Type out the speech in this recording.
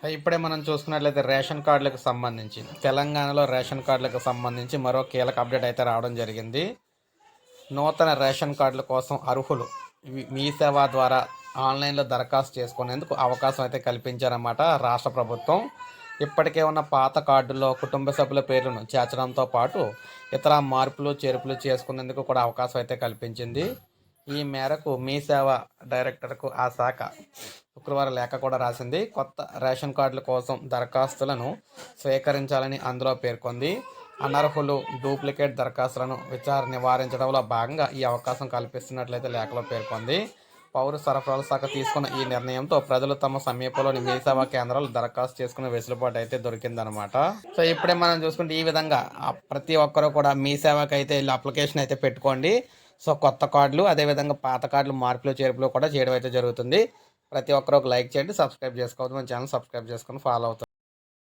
So ఇప్పుడే మనం చూసుకున్నట్లయితే రేషన్ కార్డులకు సంబంధించి తెలంగాణలో రేషన్ కార్డులకు సంబంధించి మరో కీలక అప్డేట్ అయితే రావడం జరిగింది. నూతన రేషన్ కార్డుల కోసం అర్హులు మీ సేవ ద్వారా ఆన్లైన్లో దరఖాస్తు చేసుకునేందుకు అవకాశం అయితే కల్పించారన్నమాట రాష్ట్ర ప్రభుత్వం. ఇప్పటికే ఉన్న పాత కార్డుల్లో కుటుంబ సభ్యుల పేర్లను చేర్చడంతో పాటు ఇతర మార్పులు చేర్పులు చేసుకునేందుకు కూడా అవకాశం అయితే కల్పించింది. ఈ మేరకు మీ సేవ డైరెక్టర్కు ఆ శాఖ శుక్రవారం లేఖ కూడా రాసింది. కొత్త రేషన్ కార్డుల కోసం దరఖాస్తులను స్వీకరించాలని అందులో పేర్కొంది. అనర్హులు డూప్లికేట్ దరఖాస్తులను విచారణ నివారించడంలో భాగంగా ఈ అవకాశం కల్పిస్తున్నట్లయితే లేఖలో పేర్కొంది. పౌర సరఫరాల శాఖ తీసుకున్న ఈ నిర్ణయంతో ప్రజలు తమ సమీపంలోని మీ సేవా కేంద్రాలు దరఖాస్తు చేసుకునే వెసులుబాటు అయితే దొరికిందనమాట సో ఇప్పుడే మనం చూసుకుంటే ఈ విధంగా ప్రతి ఒక్కరూ కూడా మీ సేవకి అయితే వెళ్ళి అప్లికేషన్ అయితే పెట్టుకోండి. సో కొత్త కార్డులు అదేవిధంగా పాత కార్డులు మార్పులు చేర్పులు కూడా చేయడం అయితే జరుగుతుంది. ప్రతి ఒక్కరు ఒక లైక్ చేయండి సబ్స్క్రైబ్ చేసుకోవద్దు మన ఛానల్ సబ్స్క్రైబ్ చేసుకొని ఫాలో అవుతుంది